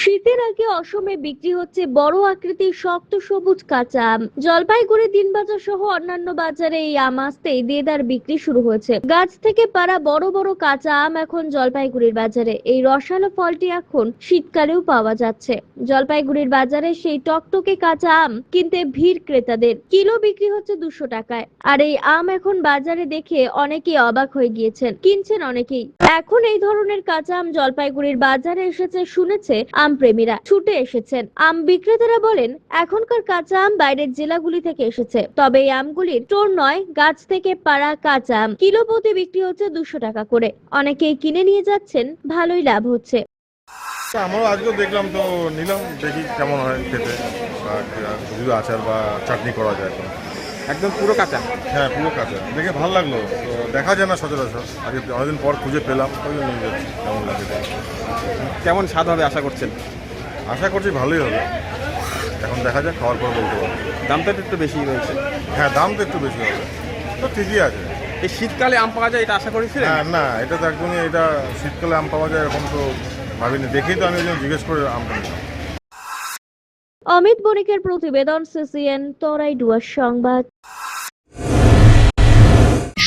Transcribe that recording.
শীতের আগে অসমে বিক্রি হচ্ছে বড় আকৃতির শক্ত সবুজ কাঁচা আম। জলপাইগুড়ি, দিনবাজার সহ অন্যান্য বাজারে এই আম আসতেই দেদার বিক্রি শুরু হয়েছে। গাছ থেকে পারা বড় বড় কাঁচা আম এখন জলপাইগুড়ির বাজারে। এই রসালো ফলটি এখন শীতকালেও পাওয়া যাচ্ছে। জলপাইগুড়ির বাজারে সেই টকটকে কাঁচা আম কিনতে ভিড় ক্রেতাদের। কিলো বিক্রি হচ্ছে দুশো টাকায়। আর এই আম এখন বাজারে দেখে অনেকেই অবাক হয়ে গিয়েছেন। কিনছেন অনেকেই। এখন এই ধরনের কাঁচা আম জলপাইগুড়ির বাজারে এসেছে, শুনেছে আম প্রেমীরা ছুটে এসেছেন। আম বিক্রেতারা বলেন, এখনকার কাঁচা আম বাইরের জেলাগুলি থেকে এসেছে। তবে এই আমগুলির টোর নয়, গাছ থেকে পাড়া কাঁচা আম। কিলো প্রতি বিক্রি হচ্ছে দুশো টাকা করে। অনেকেই কিনে নিয়ে যাচ্ছেন, ভালোই লাভ হচ্ছে। আমরাও আজকেও দেখলাম তো, নিলাম, দেখি কেমন হয় খেতে। আচার বা চাটনি করা যায় একদম পুরো কাঁচা। হ্যাঁ পুরো কাঁচা। দেখে ভালো লাগল। তো দেখা যায় না সচরাচর। আজকে অনেকদিন পর খুঁজে পেলাম। ওই জন্য কেমন লাগে কেমন স্বাদ হবে আশা করছেন? আশা করছি ভালোই হবে। এখন দেখা যাক খাওয়ার পর বলতে পারব। দামটা তো একটু বেশি রয়েছে। হ্যাঁ দাম তো একটু বেশি হবে। তো ঠিকই আছে। এই শীতকালে আম পাওয়া যায় এটা আশা করেছিলেন? হ্যাঁ না এটা তো একদমই এটা শীতকালে আম পাওয়া যায় এরকম তো ভাবিনি। দেখেই তো আমি ওই জন্য জিজ্ঞেস করে আমটা নিলাম অমিত বণিকের প্রতিবেদন সিসিএন তরাই ডুয়ার সংবাদ।